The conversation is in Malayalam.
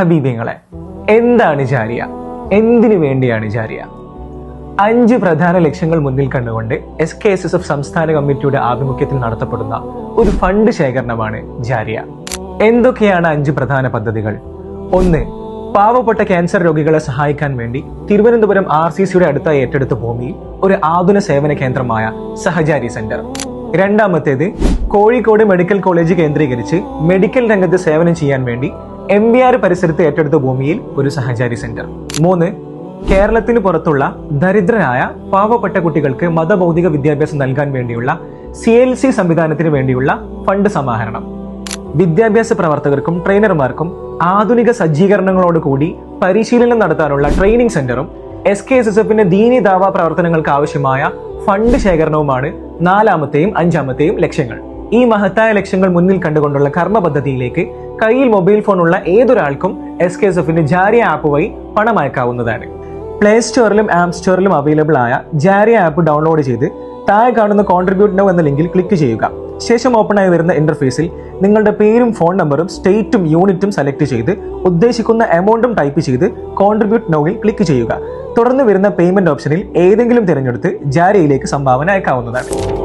ഹബീബിങ്ങളെ എന്താണ് ജാരിയ? എന്തിനു വേണ്ടിയാണ് ജാരിയ? അഞ്ച് പ്രധാന ലക്ഷ്യങ്ങൾ മുന്നിൽ കണ്ടുകൊണ്ട് S K S S F സംസ്ഥാന കമ്മിറ്റിയുടെ ആഭിമുഖ്യത്തിൽ നടത്തപ്പെടുന്ന ഒരു ഫണ്ട് ശേഖരണമാണ് ജാരിയ. എന്തൊക്കെയാണ് അഞ്ച് പ്രധാന പദ്ധതികൾ? ഒന്ന് പാവപ്പെട്ട ക്യാൻസർ രോഗികളെ സഹായിക്കാൻ വേണ്ടി തിരുവനന്തപുരം ആർ സി സിയുടെ അടുത്ത ഏറ്റെടുത്ത ഭൂമിയിൽ ഒരു ആധുന സേവന കേന്ദ്രമായ സഹചാരി സെന്റർ. രണ്ടാമത്തേത് കോഴിക്കോട് മെഡിക്കൽ കോളേജ് കേന്ദ്രീകരിച്ച് മെഡിക്കൽ രംഗത്ത് സേവനം ചെയ്യാൻ വേണ്ടി എം വി ആർ പരിസരത്ത് ഏറ്റെടുത്ത ഭൂമിയിൽ ഒരു സഹചാരി സെന്റർ. മൂന്ന് കേരളത്തിന് പുറത്തുള്ള ദരിദ്രരായ പാവപ്പെട്ട കുട്ടികൾക്ക് മതഭൗതിക വിദ്യാഭ്യാസം നൽകാൻ വേണ്ടിയുള്ള സി എൽ സി സംവിധാനത്തിന് വേണ്ടിയുള്ള ഫണ്ട് സമാഹരണം. വിദ്യാഭ്യാസ പ്രവർത്തകർക്കും ട്രെയിനർമാർക്കും ആധുനിക സജ്ജീകരണങ്ങളോട് കൂടി പരിശീലനം നടത്താനുള്ള ട്രെയിനിങ് സെന്ററും എസ് കെ എസ് എസ് എഫിന്റെ ദീനി ദാവ പ്രവർത്തനങ്ങൾക്ക് ആവശ്യമായ ഫണ്ട് ശേഖരണവുമാണ് നാലാമത്തെയും അഞ്ചാമത്തെയും ലക്ഷ്യങ്ങൾ. ഈ മഹത്തായ ലക്ഷ്യങ്ങൾ മുന്നിൽ കണ്ടുകൊണ്ടുള്ള കർമ്മ പദ്ധതിയിലേക്ക് കയ്യിൽ മൊബൈൽ ഫോൺ ഉള്ള ഏതൊരാൾക്കും എസ് കെ എസ് ജാരിയ ആപ്പ് വഴി പണം അയക്കാവുന്നതാണ്. പ്ലേ സ്റ്റോറിലും ആപ്പ് സ്റ്റോറിലും അവൈലബിൾ ആയ ജാരിയ ആപ്പ് ഡൗൺലോഡ് ചെയ്ത് താഴെ കാണുന്ന കോൺട്രിബ്യൂട്ട് നൗ എന്ന ലിങ്കിൽ ക്ലിക്ക് ചെയ്യുക. ശേഷം ഓപ്പൺ ആയി വരുന്ന ഇന്റർഫേസിൽ നിങ്ങളുടെ പേരും ഫോൺ നമ്പറും സ്റ്റേറ്റും യൂണിറ്റും സെലക്ട് ചെയ്ത് ഉദ്ദേശിക്കുന്ന എമൗണ്ടും ടൈപ്പ് ചെയ്ത് കോൺട്രിബ്യൂട്ട് നൗവിൽ ക്ലിക്ക് ചെയ്യുക. തുടർന്ന് വരുന്ന പേയ്മെന്റ് ഓപ്ഷനിൽ ഏതെങ്കിലും തിരഞ്ഞെടുത്ത് ജാരിയയിലേക്ക് സംഭാവന അയക്കാവുന്നതാണ്.